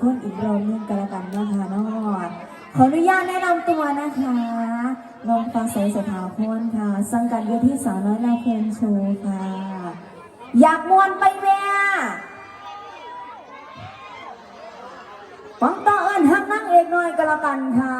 คนอีกรอบนึงกันละกันนะคะน้องอดขออนุญาตแนะนำตัวนะคะน้องฟ้าใสสถาพรค่ะ สังกัดเวที่สาวน้อยนาเพลนโชว์ค่ะ อยากมวนไปแม่ฟังต่อเอิญหักนั่งเอกหน่อยกันละกันค่ะ